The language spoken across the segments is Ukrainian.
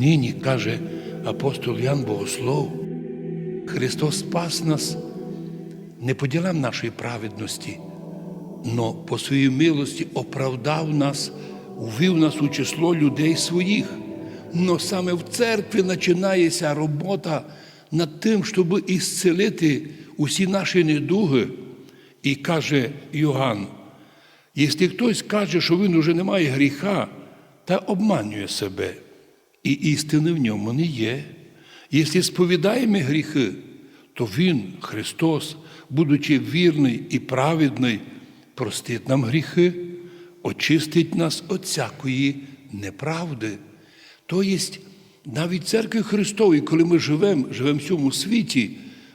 нині, каже апостол Ян Богослов, Христос спас нас не по ділам нашої праведності, но по своїй милості оправдав нас, увів нас у число людей своїх. Но саме в церкві починається робота над тим, щоб ісцелити усі наші недуги. І каже Йоганн, якщо хтось каже, що він уже не має гріха, та обманює себе, і істини в ньому не є. Якщо сповідаємо гріхи, то Він, Христос, будучи вірний і праведний, простить нам гріхи, очистить нас від всякої неправди. Тобто, навіть церкві Христовій, коли ми живемо, живемо в цьому світі,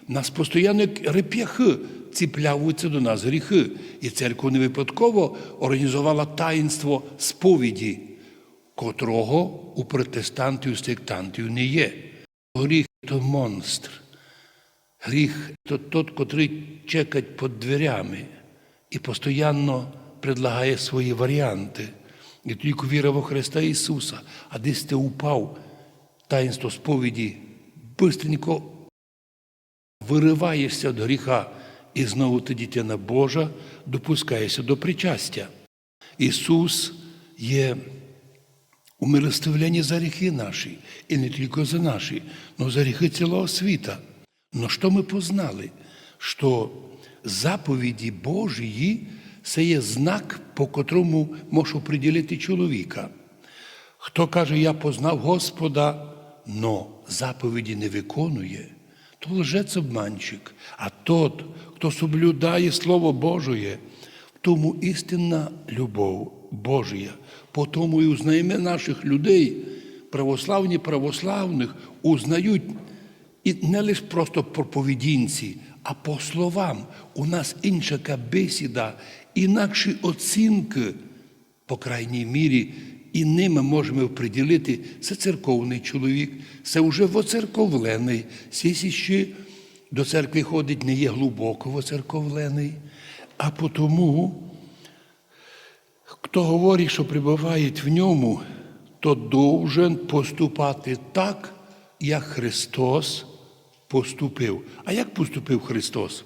нас постійно реп'яхи ціплявуються до нас гріхи. І церква не випадково організувала таїнство сповіді, котрого у протестантів сектантів не є. Гріх то монстр. Гріх то тот, котрий чекать під дверями і постійно предлагає свої варіанти. І тільки віра во Христа Ісуса, а десь ти упав, таїнство сповіді, бистренько вириваєшся від гріха, і знову ти дитина Божа, допускаєшся до причастя. Ісус є умилостивлення за гріхи наші, і не тільки за наші, але за гріхи цілого світа. Но що ми познали? Що заповіді Божії це є знак, по котрому можу приділити чоловіка. Хто каже, я познав Господа, но заповіді не виконує, то лжець обманщик. А тот, хто соблюдає Слово Божоє, в тому істинна любов Божія. По тому і узнаємо наших людей, православні православних, узнають і не лише просто по поведінці, а по словам. У нас інша бесіда, інакші оцінки, по крайній мірі, і ними можемо приділити, це церковний чоловік, це вже воцерковлений, це ще до церкви ходить, не є глибоко воцерковлений. А потому, хто говорить, що прибуває в ньому, то должен поступати так, як Христос поступив. А як поступив Христос?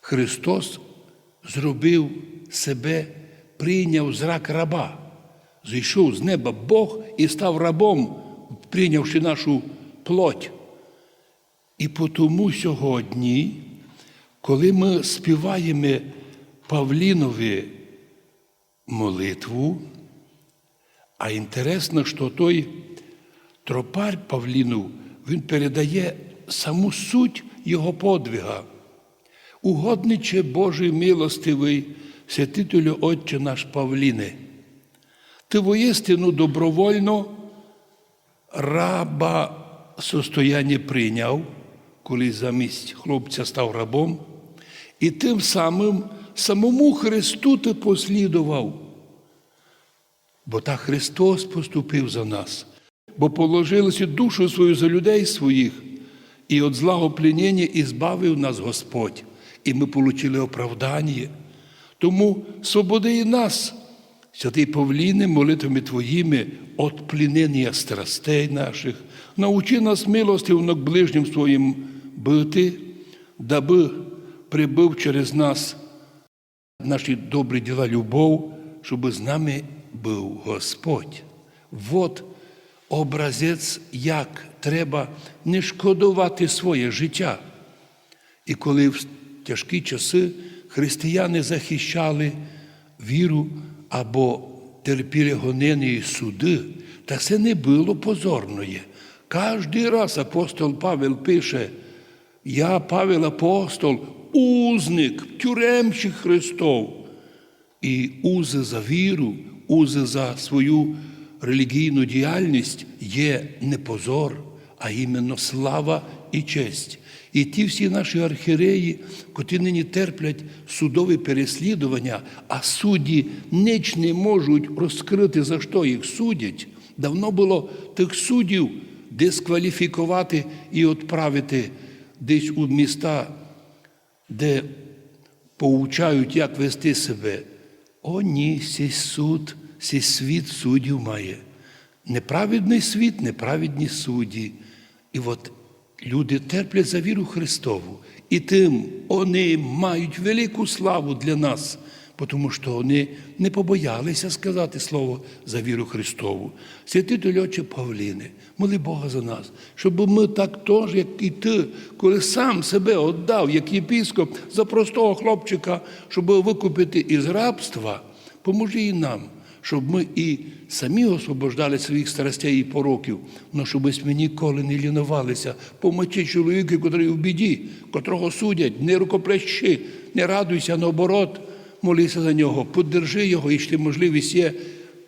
Христос зробив себе, прийняв зрак раба. Зійшов з неба Бог і став рабом, прийнявши нашу плоть. І тому сьогодні, коли ми співаємо Павлінові молитву, а інтересно, що той тропар Павлінов, він передає саму суть його подвига. Угодниче Божий милостивий, святителю Отче наш Павліне, ти воістину добровольно раба состояння прийняв, коли замість хлопця став рабом, і тим самим самому Христу ти послідував. Бо так Христос поступив за нас, бо положилося душу свою за людей своїх, і від злого пленення і збавив нас Господь, і ми отримали оправдання. Тому свободи і нас, святий Павліне, молитвами Твоїми от плінення страстей наших, научи нас милостив над ближнім своїм бити, даби прибув через нас наші добрі діла, любов, щоб з нами був Господь. Вот образець, як треба не шкодувати своє життя. І коли в тяжкі часи християни захищали віру або терпіли гонені суди, та це не було позорної. Кожний раз апостол Павел пише, я Павел апостол, узник, тюремщик Христов. І узи за віру, узи за свою релігійну діяльність є не позор, а іменно слава і честь. І ті всі наші архіреї, котрі нині терплять судові переслідування, а судді ніч не можуть розкрити, за що їх судять. Давно було тих суддів дискваліфікувати і відправити десь у міста, де поучають, як вести себе. О, ні, сей суд, сей світ суддів має. неправедний світ, неправедні судді. І от люди терплять за віру Христову. І тим вони мають велику славу для нас, тому що вони не побоялися сказати слово за віру Христову. Святитель Отче Павліни, моли Бога за нас, щоб ми так теж, як і ти, коли сам себе віддав, як єпіскоп, за простого хлопчика, щоб викупити із рабства, поможи і нам щоб ми і самі освобождали своїх страстей і пороків, але щоб ми ніколи не лінувалися, помочи чоловіку, який в біді, котрого судять, не рукоплещи, не радуйся, наоборот, молися за нього, поддержи його, якщо можливість є,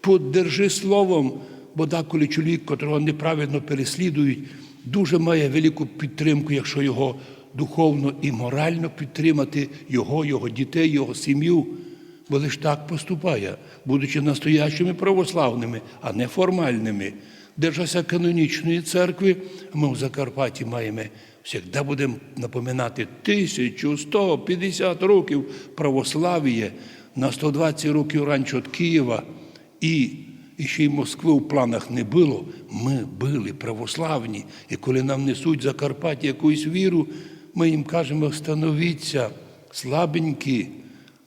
поддержи словом, бо деколи чоловік, котрого неправильно переслідують, дуже має велику підтримку, якщо його духовно і морально підтримати, його, його дітей, його сім'ю. Бо лиш так поступає, будучи настоящими православними, а не формальними. Держася канонічної церкви, ми в Закарпатті маємо завжди будемо напоминати 1150 років православ'я, на 120 років раніше від Києва, і, і ще й Москви в планах не було. Ми були православні. І коли нам несуть в Закарпатті якусь віру, ми їм кажемо, становіться слабенькі.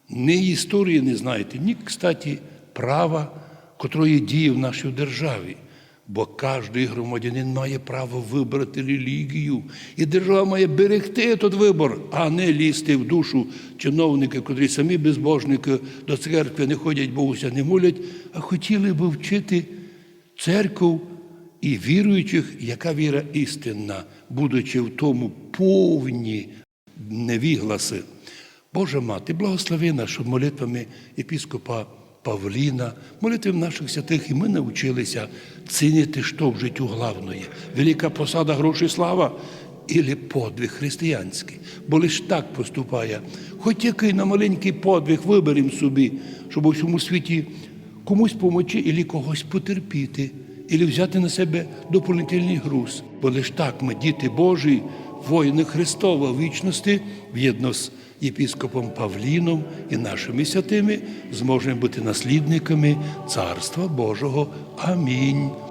Ні історії не знаєте, ні, кстати, права, котрої діє в нашій державі. Бо кожен громадянин має право вибрати релігію. І держава має берегти той вибор, а не лізти в душу чиновники, котрі самі безбожники до церкви не ходять, Богуся не молять, а хотіли би вчити церкву і віруючих, яка віра істинна, будучи в тому повні невігласи. Божа мати, благослови нашу молитвами епіскопа Павліна, молитвами наших святих, і ми навчилися цінити, що в життю головне. Велика посада грошей слава і подвиг християнський. Бо лиш так поступає. Хоч який на маленький подвиг виберемо собі, щоб у всьому світі комусь помочи і когось потерпіти, і взяти на себе дополнительний груз. Бо лиш так ми, діти Божі, воїни Христова вічності, в'єдно з єпіскопом Павліном і нашими святими, зможемо бути наслідниками Царства Божого. Амінь.